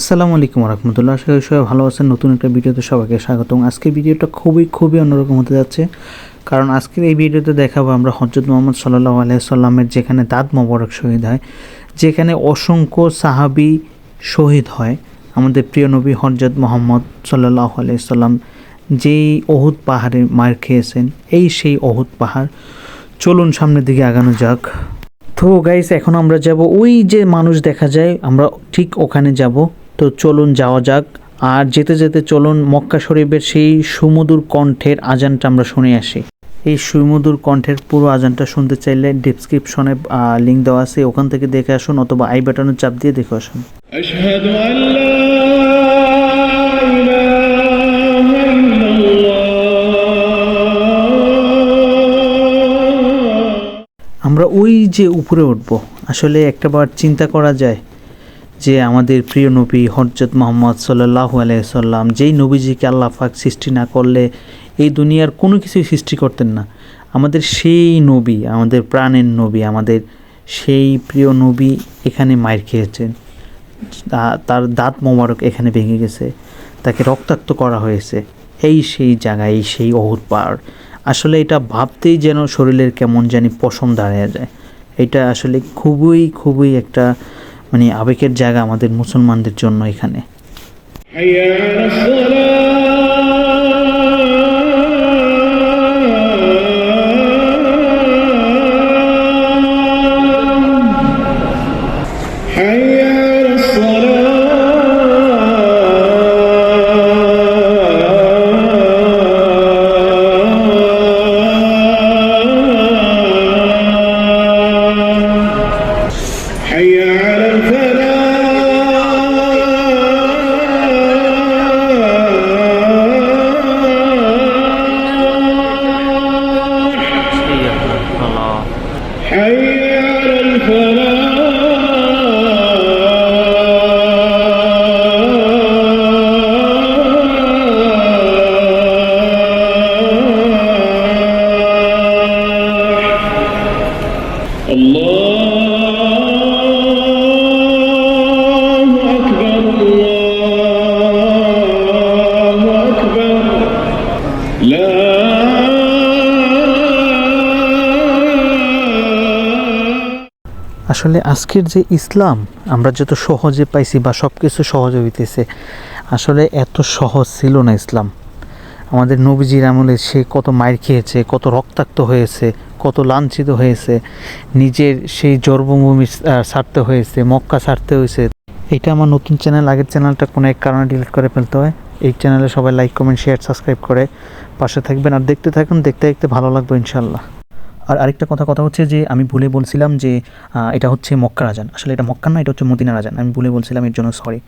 আসসালামু আলাইকুম রহমতুল্লাহ। আশা করি সবাই ভালো আছেন। নতুন একটা ভিডিওতে সবাইকে স্বাগতম। আজকের ভিডিওটা খুবই খুবই অন্যরকম হতে যাচ্ছে। কারণ আজকের এই ভিডিওতে দেখাবো আমরা হজরত মোহাম্মদ সাল্লাহ আলাইসাল্লামের যেখানে দাঁত মোবারক শহীদ হয়, যেখানে অসংখ্য সাহাবি শহীদ হয়। আমাদের প্রিয় নবী হজরত মোহাম্মদ সাল্লাহ আলাইসাল্লাম যেই অহুদ পাহাড়ে মার খেয়েছেন, এই সেই অহুদ পাহাড়। চলুন সামনের দিকে আগানো যাক। তো গাইস এখন আমরা যাব ওই যে মানুষ দেখা যায়, আমরা ঠিক ওখানে যাব। তো চলুন যাওয়া যাক। আর যেতে যেতে চলুন মক্কা শরীফের সেই সুমধুর কণ্ঠের আজানটা আমরা শুনে আসি। এই সুমধুর কণ্ঠের পুরো আজানটা শুনতে চাইলে ডিসক্রিপশনে লিঙ্ক দেওয়া আছে। ওখান থেকে দেখে আসুন অথবা আই বাটনের চাপ দিয়ে দেখে আসুন। আমরা ওই যে উপরে উঠবো। আসলে একটা বার চিন্তা করা যায় যে আমাদের প্রিয় নবী হজরত মোহাম্মদ সাল্লাহ আলাইসাল্লাম যেই নবীজিকে আল্লাহ পাক সৃষ্টি না করলে এই দুনিয়ার কোনো কিছুই সৃষ্টি করতেন না। আমাদের সেই নবী, আমাদের প্রাণের নবী, আমাদের সেই প্রিয় নবী এখানে মায়ের খেয়েছেন। তার দাঁত মোবারক এখানে ভেঙে গেছে। তাকে রক্তাক্ত করা হয়েছে। এই সেই জায়গায়, এই সেই অহুত পাহাড়। আসলে এটা ভাবতেই যেন শরীরের কেমন জানি পশম দাঁড়িয়ে যায়। এটা আসলে খুবই খুবই একটা মানে আবেগের জায়গা আমাদের মুসলমানদের জন্য এখানে حي على الصلاة حي على الصلاة حي على حي على الفلاح. আসলে আজকের যে ইসলাম, আমরা যত সহজে পাইছি বা সব কিছু সহজে হইতেছে, আসলে এত সহজ ছিল না ইসলাম। আমাদের নবীজির আমলে সে কত মায়ের খেয়েছে, কত রক্তাক্ত হয়েছে, কত লাঞ্ছিত হয়েছে, নিজের সেই জর্বভূমি ছাড়তে হয়েছে, মক্কা ছাড়তে হয়েছে। এটা আমার নতুন চ্যানেল আগের চ্যানেলটা কোনো এক কারণে ডিলিট করে ফেলতে হয়, এই চ্যানেলে সবাই লাইক কমেন্ট শেয়ার সাবস্ক্রাইব করে পাশে থাকবেন। আর দেখতে থাকুন, দেখতে দেখতে ভালো লাগবে ইনশাল্লাহ আর আরেকটা কথা কথা হচ্ছে যে আমি ভুলে বলছিলাম যে এটা হচ্ছে মক্কা রাজান। আসলে এটা মক্কার না, এটা হচ্ছে মদিনা রাজান। আমি ভুলে বলছিলাম এর জন্য সরি